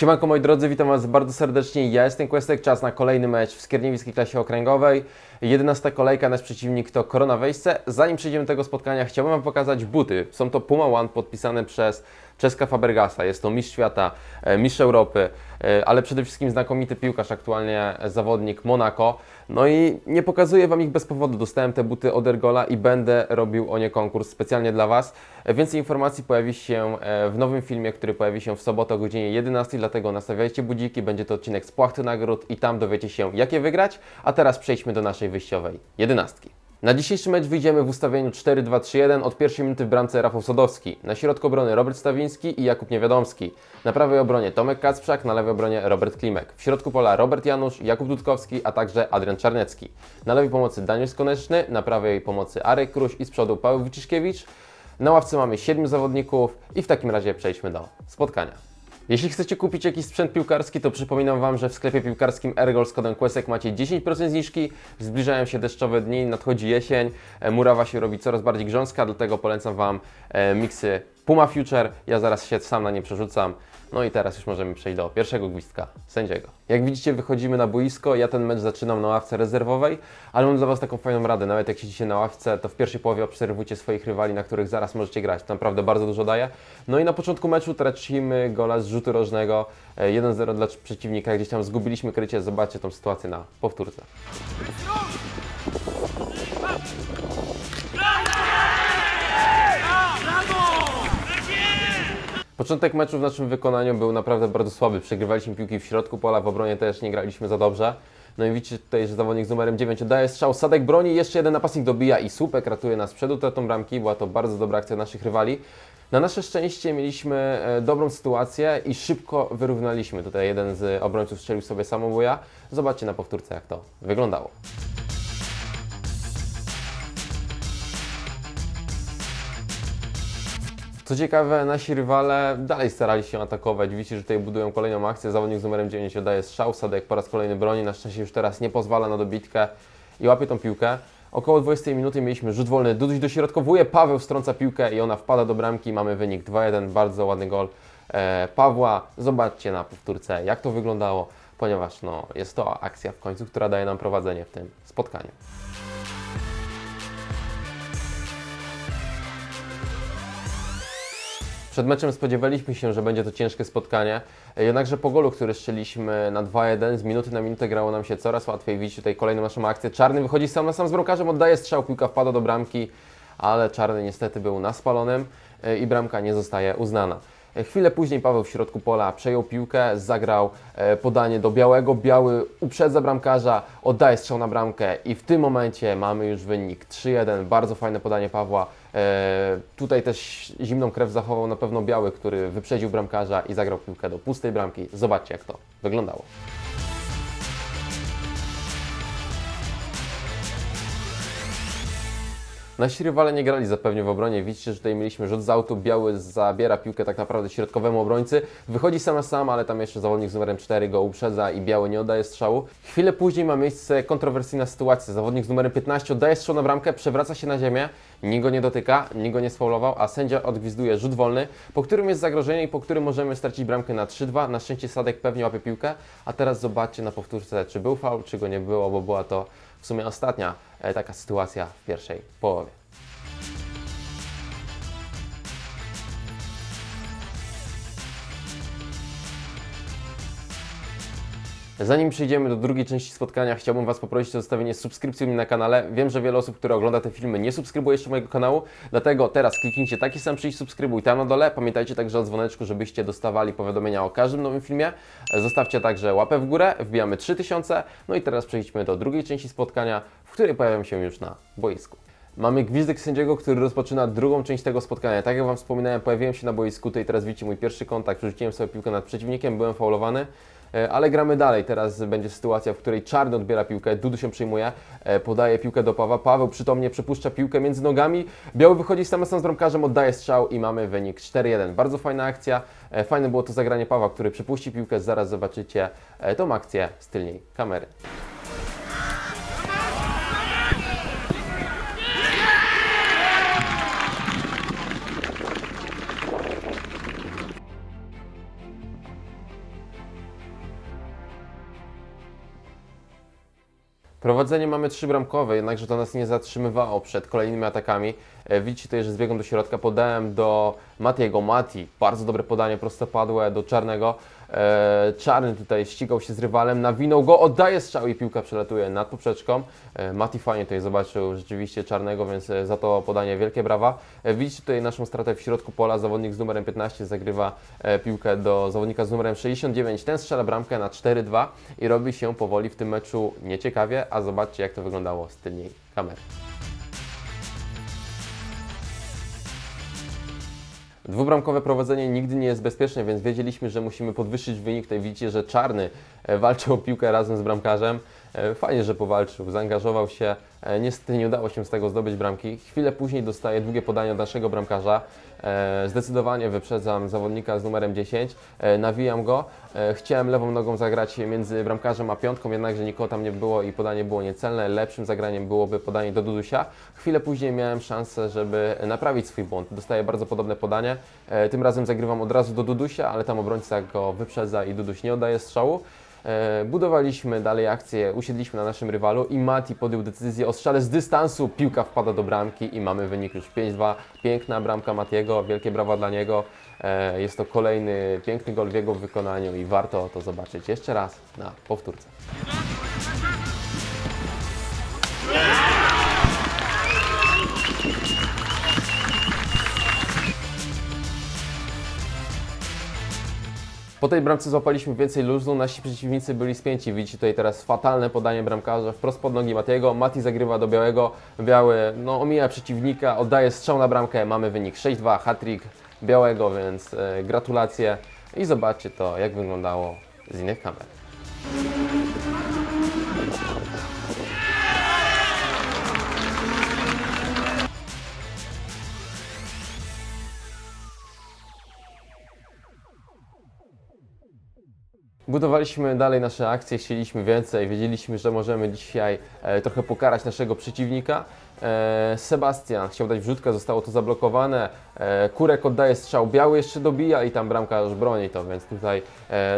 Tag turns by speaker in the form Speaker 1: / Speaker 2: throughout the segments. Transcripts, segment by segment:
Speaker 1: Siemanko moi drodzy, witam Was bardzo serdecznie. Ja jestem Questek, czas na kolejny mecz w Skierniewickiej klasie okręgowej. 11 kolejka, nasz przeciwnik to Korona Wejsce. Zanim przejdziemy do tego spotkania, chciałbym Wam pokazać buty. Są to Puma One podpisane przez Czeska Fabregasa. Jest to mistrz świata, e, mistrz Europy, e, ale przede wszystkim znakomity piłkarz, aktualnie zawodnik Monaco. No i nie pokazuję Wam ich bez powodu. Dostałem te buty od Ergola i będę robił o nie konkurs specjalnie dla Was. E, Więcej informacji pojawi się w nowym filmie, który pojawi się w sobotę o godzinie 11, dlatego nastawiajcie budziki, będzie to odcinek z płachty nagród i tam dowiecie się, jakie wygrać. A teraz przejdźmy do naszej wyjściowej jedenastki. Na dzisiejszy mecz wyjdziemy w ustawieniu 4-2-3-1 od pierwszej minuty w bramce Rafał Sodowski. Na środku obrony Robert Stawiński i Jakub Niewiadomski. Na prawej obronie Tomek Kacprzak, na lewej obronie Robert Klimek. W środku pola Robert Janusz, Jakub Dudkowski, a także Adrian Czarnecki. Na lewej pomocy Daniel Skoneczny, na prawej pomocy Arek Kruś i z przodu Paweł Wyciszkiewicz. Na ławce mamy 7 zawodników i w takim razie przejdźmy do spotkania. Jeśli chcecie kupić jakiś sprzęt piłkarski, to przypominam Wam, że w sklepie piłkarskim Ergol z kodem Quesek macie 10% zniżki. Zbliżają się deszczowe dni, nadchodzi jesień, e, murawa się robi coraz bardziej grząska, dlatego polecam Wam e, miksy Puma Future. Ja zaraz się sam na nie przerzucam. No i teraz już możemy przejść do pierwszego gwizdka sędziego. Jak widzicie, wychodzimy na boisko. Ja ten mecz zaczynam na ławce rezerwowej, ale mam dla Was taką fajną radę. Nawet jak siedzicie na ławce, to w pierwszej połowie obserwujcie swoich rywali, na których zaraz możecie grać. To naprawdę bardzo dużo daje. No i na początku meczu tracimy gola z rzutu rożnego. E, 1-0 dla przeciwnika. Gdzieś tam zgubiliśmy krycie. Zobaczcie tą sytuację na powtórce. Początek meczu w naszym wykonaniu był naprawdę bardzo słaby. Przegrywaliśmy piłki w środku pola, w obronie też nie graliśmy za dobrze. No i widzicie tutaj, że zawodnik z numerem 9 oddaje strzał, Sadek broni, jeszcze jeden napastnik dobija i Słupek ratuje nas przed utratą bramki. Była to bardzo dobra akcja naszych rywali. Na nasze szczęście mieliśmy e, dobrą sytuację i szybko wyrównaliśmy. Tutaj jeden z obrońców strzelił sobie samobuja. Zobaczcie na powtórce, jak to wyglądało. Co ciekawe, nasi rywale dalej starali się atakować. Widzicie, że tutaj budują kolejną akcję. Zawodnik z numerem 9 oddaje strzał, Sadek po raz kolejny broni. Na szczęście już teraz nie pozwala na dobitkę i łapie tą piłkę. Około 20 minuty mieliśmy rzut wolny. Duduś dośrodkowuje, Paweł strąca piłkę i ona wpada do bramki. Mamy wynik 2-1, bardzo ładny gol e, Pawła. Zobaczcie na powtórce, jak to wyglądało, ponieważ no, jest to akcja w końcu, która daje nam prowadzenie w tym spotkaniu. Przed meczem spodziewaliśmy się, że będzie to ciężkie spotkanie, jednakże po golu, który strzeliśmy na 2-1, z minuty na minutę grało nam się coraz łatwiej. Widzicie tutaj kolejną naszą akcję. Czarny wychodzi sam na sam z bramkarzem, oddaje strzał, piłka wpada do bramki, ale Czarny niestety był na spalonym e, i bramka nie zostaje uznana. Chwilę później Paweł w środku pola przejął piłkę, zagrał e, podanie do Białego. Biały uprzedza bramkarza, oddaje strzał na bramkę i w tym momencie mamy już wynik 3-1. Bardzo fajne podanie Pawła. E, Tutaj też zimną krew zachował na pewno Biały, który wyprzedził bramkarza i zagrał piłkę do pustej bramki. Zobaczcie jak to wyglądało. Nasi rywale nie grali zapewnie w obronie. Widzicie, że tutaj mieliśmy rzut z autu. Biały zabiera piłkę tak naprawdę środkowemu obrońcy. Wychodzi sam na sam, ale tam jeszcze zawodnik z numerem 4 go uprzedza i Biały nie oddaje strzału. Chwilę później ma miejsce kontrowersyjna sytuacja. Zawodnik z numerem 15 oddaje strzał na bramkę, przewraca się na ziemię. Nikt go nie dotyka, nikt go nie sfaulował, a sędzia odgwizduje rzut wolny, po którym jest zagrożenie i po którym możemy stracić bramkę na 3-2. Na szczęście Sadek pewnie łapie piłkę, a teraz zobaczcie na powtórce, czy był faul, czy go nie było, bo była to w sumie ostatnia e, taka sytuacja w pierwszej połowie. Zanim przejdziemy do drugiej części spotkania, chciałbym Was poprosić o zostawienie subskrypcji mnie na kanale. Wiem, że wiele osób, które ogląda te filmy, nie subskrybuje jeszcze mojego kanału, dlatego teraz kliknijcie taki sam przycisk subskrybuj tam na dole. Pamiętajcie także o dzwoneczku, żebyście dostawali powiadomienia o każdym nowym filmie. Zostawcie także łapę w górę, wbijamy 3000. No i teraz przejdźmy do drugiej części spotkania, w której pojawiam się już na boisku. Mamy gwizdek sędziego, który rozpoczyna drugą część tego spotkania. Tak jak Wam wspominałem, pojawiłem się na boisku, tutaj teraz widzicie mój pierwszy kontakt, przerzuciłem sobie piłkę nad przeciwnikiem, byłem faulowany. E, Ale gramy dalej. Teraz będzie sytuacja, w której Czarny odbiera piłkę, Dudu się przyjmuje, e, podaje piłkę do Pawła. Paweł przytomnie przepuszcza piłkę między nogami. Biały wychodzi na sam z bramkarzem, oddaje strzał i mamy wynik 4-1. Bardzo fajna akcja. E, Fajne było to zagranie Pawła, który przypuści piłkę. Zaraz zobaczycie tą akcję z tylnej kamery. Prowadzenie mamy trzybramkowe, jednakże to nas nie zatrzymywało przed kolejnymi atakami. E, Widzicie tutaj, że zbiegam do środka, podałem do Matiego, Mati, bardzo dobre podanie, prostopadłe do Czarnego. E, Czarny tutaj ścigał się z rywalem, nawinął go, oddaje strzał i piłka przelatuje nad poprzeczką. E, Mati fajnie tutaj zobaczył rzeczywiście Czarnego, więc e, za to podanie wielkie brawa. E, Widzicie tutaj naszą stratę w środku pola, zawodnik z numerem 15 zagrywa e, piłkę do zawodnika z numerem 69. Ten strzela bramkę na 4-2 i robi się powoli w tym meczu nieciekawie, a zobaczcie jak to wyglądało z tylnej kamery. Dwubramkowe prowadzenie nigdy nie jest bezpieczne, więc wiedzieliśmy, że musimy podwyższyć wynik. Tutaj widzicie, że Czarny e, walczył o piłkę razem z bramkarzem. E, Fajnie, że powalczył, zaangażował się. E, Niestety nie udało się z tego zdobyć bramki. Chwilę później dostaje długie podanie od naszego bramkarza. E, Zdecydowanie wyprzedzam zawodnika z numerem 10. E, Nawijam go. Chciałem lewą nogą zagrać między bramkarzem a piątką, jednakże nikogo tam nie było i podanie było niecelne. Lepszym zagraniem byłoby podanie do Dudusia. Chwilę później miałem szansę, żeby naprawić swój błąd. Dostaję bardzo podobne podanie. Tym razem zagrywam od razu do Dudusia, ale tam obrońca go wyprzedza i Duduś nie oddaje strzału. E, Budowaliśmy dalej akcję, usiedliśmy na naszym rywalu i Mati podjął decyzję o strzale z dystansu. Piłka wpada do bramki i mamy wynik już 5-2. Piękna bramka Matiego, wielkie brawa dla niego. E, Jest to kolejny piękny gol w jego wykonaniu i warto to zobaczyć jeszcze raz na powtórce. Po tej bramce złapaliśmy więcej luzu, nasi przeciwnicy byli spięci. Widzicie tutaj teraz fatalne podanie bramkarza wprost pod nogi Matiego. Mati zagrywa do Białego. Biały no, omija przeciwnika, oddaje strzał na bramkę. Mamy wynik 6-2, hat-trick Białego, więc e, gratulacje. I zobaczcie to, jak wyglądało z innych kamer. Budowaliśmy dalej nasze akcje, chcieliśmy więcej, wiedzieliśmy, że możemy dzisiaj e, trochę pokarać naszego przeciwnika. E, Sebastian chciał dać wrzutkę, zostało to zablokowane. E, Kurek oddaje strzał, Biały jeszcze dobija i tam bramkarz broni to, więc tutaj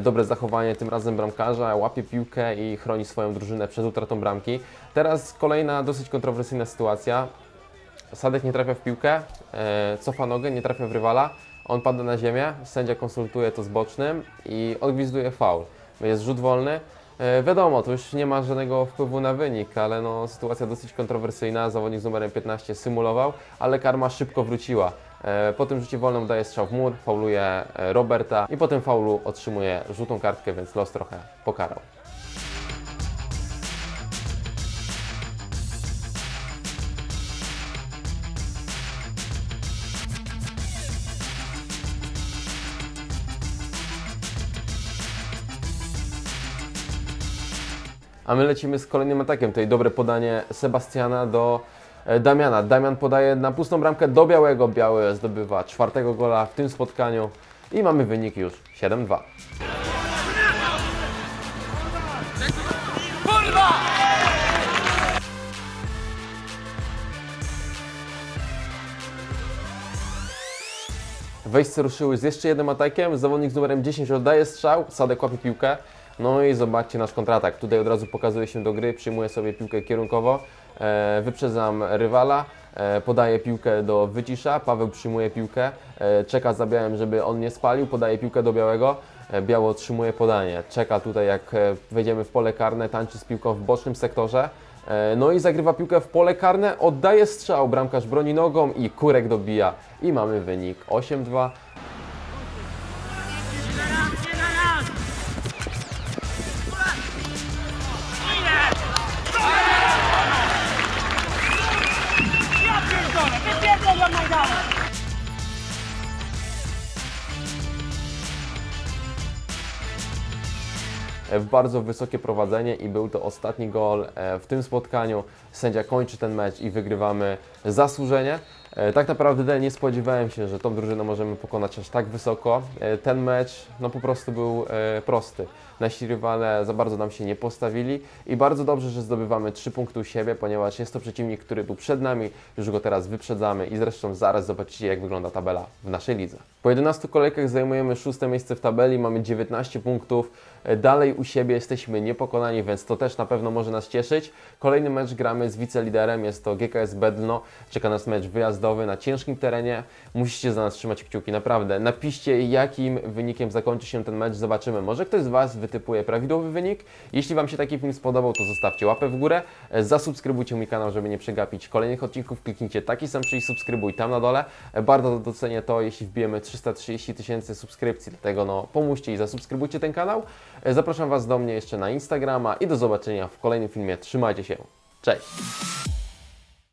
Speaker 1: dobre zachowanie tym razem bramkarza, łapie piłkę i chroni swoją drużynę przed utratą bramki. Teraz kolejna dosyć kontrowersyjna sytuacja. Sadek nie trafia w piłkę, cofa nogę, nie trafia w rywala, on pada na ziemię, sędzia konsultuje to z bocznym i odgwizduje faul. Jest rzut wolny. E, wiadomo, to już nie ma żadnego wpływu na wynik, ale no, sytuacja dosyć kontrowersyjna. Zawodnik z numerem 15 symulował, ale karma szybko wróciła. E, po tym rzucie wolnym daje strzał w mur, fauluje e, Roberta i po tym faulu otrzymuje żółtą kartkę, więc los trochę pokarał. A my lecimy z kolejnym atakiem. Tutaj dobre podanie Sebastiana do e, Damiana. Damian podaje na pustą bramkę do Białego. Biały zdobywa czwartego gola w tym spotkaniu i mamy wynik już 7-2. Wejście ruszyły z jeszcze jednym atakiem. Zawodnik z numerem 10 oddaje strzał, Sadek łapie piłkę. No i zobaczcie nasz kontratak. Tutaj od razu pokazuje się do gry, przyjmuje sobie piłkę kierunkowo, e, wyprzedzam rywala, e, podaję piłkę do Wycisza, Paweł przyjmuje piłkę, e, czeka za Białym, żeby on nie spalił, podaje piłkę do Białego, e, Biało otrzymuje podanie, czeka tutaj jak e, wejdziemy w pole karne, tańczy z piłką w bocznym sektorze, e, no i zagrywa piłkę w pole karne, oddaje strzał, bramkarz broni nogą i Kurek dobija i mamy wynik 8-2. W bardzo wysokie prowadzenie i był to ostatni gol e, w tym spotkaniu. Sędzia kończy ten mecz i wygrywamy zasłużenie. E, Tak naprawdę nie spodziewałem się, że tą drużynę możemy pokonać aż tak wysoko. E, Ten mecz no po prostu był prosty. Nasi rywale za bardzo nam się nie postawili i bardzo dobrze, że zdobywamy 3 punkty u siebie, ponieważ jest to przeciwnik, który był przed nami, już go teraz wyprzedzamy i zresztą zaraz zobaczycie, jak wygląda tabela w naszej lidze. Po 11 kolejkach zajmujemy szóste miejsce w tabeli, mamy 19 punktów. E, Dalej u siebie jesteśmy niepokonani, więc to też na pewno może nas cieszyć. Kolejny mecz gramy z wiceliderem, jest to GKS Bedno. Czeka nas mecz wyjazdowy na ciężkim terenie. Musicie za nas trzymać kciuki, naprawdę. Napiszcie, jakim wynikiem zakończy się ten mecz, zobaczymy. Może ktoś z Was wytypuje prawidłowy wynik. Jeśli Wam się taki film spodobał, to zostawcie łapę w górę. E, Zasubskrybujcie mój kanał, żeby nie przegapić kolejnych odcinków. Kliknijcie taki sam przycisk subskrybuj tam na dole. E, Bardzo docenię to, jeśli wbijemy 330 tysięcy subskrypcji, dlatego no pomóżcie i zasubskrybujcie ten kanał. E, Zapraszam Was do mnie jeszcze na Instagrama i do zobaczenia w kolejnym filmie. Trzymajcie się. Cześć!